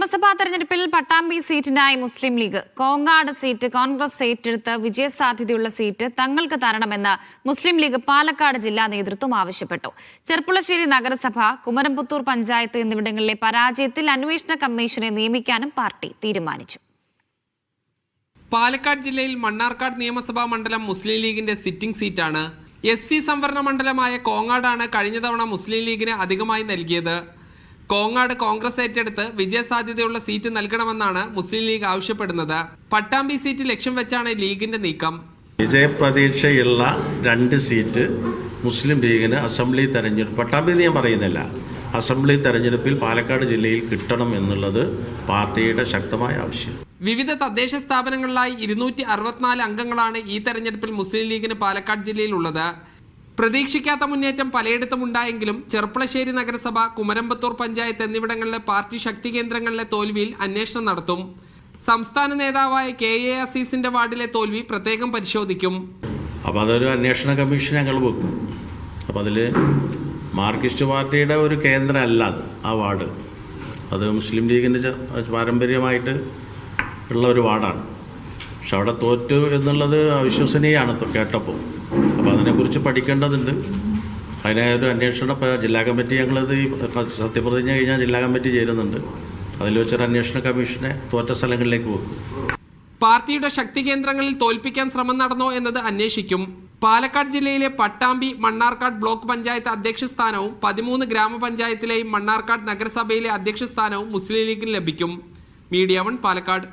നിയമസഭാ തെരഞ്ഞെടുപ്പിൽ പട്ടാമ്പി സീറ്റിനായി മുസ്ലിം ലീഗ്. കോങ്ങാട് സീറ്റ് കോൺഗ്രസ് ഏറ്റെടുത്ത് വിജയസാധ്യതയുള്ള സീറ്റ് തങ്ങൾക്ക് തരണമെന്ന് മുസ്ലിം ലീഗ് പാലക്കാട് ജില്ലാ നേതൃത്വം ആവശ്യപ്പെട്ടു. ചെർപ്പുളശ്ശേരി നഗരസഭ കുമരംപുത്തൂർ പഞ്ചായത്ത് എന്നിവിടങ്ങളിലെ പരാജയത്തിൽ അന്വേഷണ കമ്മീഷനെ നിയമിക്കാനും പാർട്ടി തീരുമാനിച്ചു. പാലക്കാട് ജില്ലയിൽ മണ്ണാർക്കാട് നിയമസഭാ മണ്ഡലം മുസ്ലിം ലീഗിന്റെ സിറ്റിംഗ് സീറ്റാണ്. എസ് സി സംവരണ മണ്ഡലമായ കോങ്ങാടാണ് കഴിഞ്ഞ തവണ മുസ്ലിം ലീഗിന് അധികമായി നൽകിയത്. കോങ്ങാട് കോൺഗ്രസ് ഏറ്റെടുത്ത് വിജയസാധ്യതയുള്ള സീറ്റ് നൽകണമെന്നാണ് മുസ്ലിം ലീഗ് ആവശ്യപ്പെടുന്നത്. പട്ടാമ്പി സീറ്റ് ലക്ഷ്യം വെച്ചാണ് ലീഗിന്റെ നീക്കം. വിജയപ്രതീക്ഷയുള്ള രണ്ട് സീറ്റ് മുസ്ലിം ലീഗിന് അസംബ്ലി തെരഞ്ഞെടുപ്പ് പട്ടാമ്പി ഞാൻ പറയുന്നില്ല. അസംബ്ലി തെരഞ്ഞെടുപ്പിൽ പാലക്കാട് ജില്ലയിൽ കിട്ടണം എന്നുള്ളത് പാർട്ടിയുടെ ശക്തമായ ആവശ്യം. വിവിധ തദ്ദേശ സ്ഥാപനങ്ങളിലായി ഇരുന്നൂറ്റി അറുപത്തിനാല് അംഗങ്ങളാണ് ഈ തെരഞ്ഞെടുപ്പിൽ മുസ്ലിം ലീഗിന് പാലക്കാട് ജില്ലയിൽ ഉള്ളത്. പ്രതീക്ഷിക്കാത്ത മുന്നേറ്റം പലയിടത്തും ഉണ്ടായെങ്കിലും ചെർപ്പളശ്ശേരി നഗരസഭ കുമരമ്പത്തൂർ പഞ്ചായത്ത് എന്നിവിടങ്ങളിലെ പാർട്ടി ശക്തി കേന്ദ്രങ്ങളിലെ തോൽവിയിൽ അന്വേഷണം നടത്തും. സംസ്ഥാന നേതാവായ കെ എ അസീസിന്റെ വാർഡിലെ തോൽവി പ്രത്യേകം പരിശോധിക്കും. അപ്പോൾ അതൊരു അന്വേഷണ കമ്മീഷൻ ഞങ്ങൾ വെക്കും. അപ്പോൾ അതിൽ മാർക്സിസ്റ്റ് പാർട്ടിയുടെ ഒരു കേന്ദ്രമല്ല അത് ആ വാർഡ്. അത് മുസ്ലിം ലീഗിന്റെ പാരമ്പര്യമായിട്ട് ഉള്ള ഒരു വാർഡാണ്. പക്ഷെ അവിടെ തോറ്റു എന്നുള്ളത് അവിശ്വസനീയമാണ് കേട്ടപ്പോൾ അപ്പോൾ അതിനെക്കുറിച്ച് പഠിക്കേണ്ടതുണ്ട്. അതിനെ ഒരു അന്വേഷണം ഇപ്പോൾ ജില്ലാ കമ്മിറ്റി ഞങ്ങളത് ഈ സത്യപ്രതിജ്ഞ കഴിഞ്ഞാൽ ജില്ലാ കമ്മിറ്റി ചേരുന്നുണ്ട്. അതിൽ വെച്ചൊരു അന്വേഷണ കമ്മീഷനെ തോറ്റ സ്ഥലങ്ങളിലേക്ക് പോകും. പാർട്ടിയുടെ ശക്തി കേന്ദ്രങ്ങളിൽ തോൽപ്പിക്കാൻ ശ്രമം നടന്നോ എന്നത് അന്വേഷിക്കും. പാലക്കാട് ജില്ലയിലെ പട്ടാമ്പി മണ്ണാർക്കാട് ബ്ലോക്ക് പഞ്ചായത്ത് അധ്യക്ഷ സ്ഥാനവും പതിമൂന്ന് ഗ്രാമപഞ്ചായത്തിലെയും മണ്ണാർക്കാട് നഗരസഭയിലെ അധ്യക്ഷ സ്ഥാനവും മുസ്ലിം ലീഗിന് ലഭിക്കും. Media one Palakkad.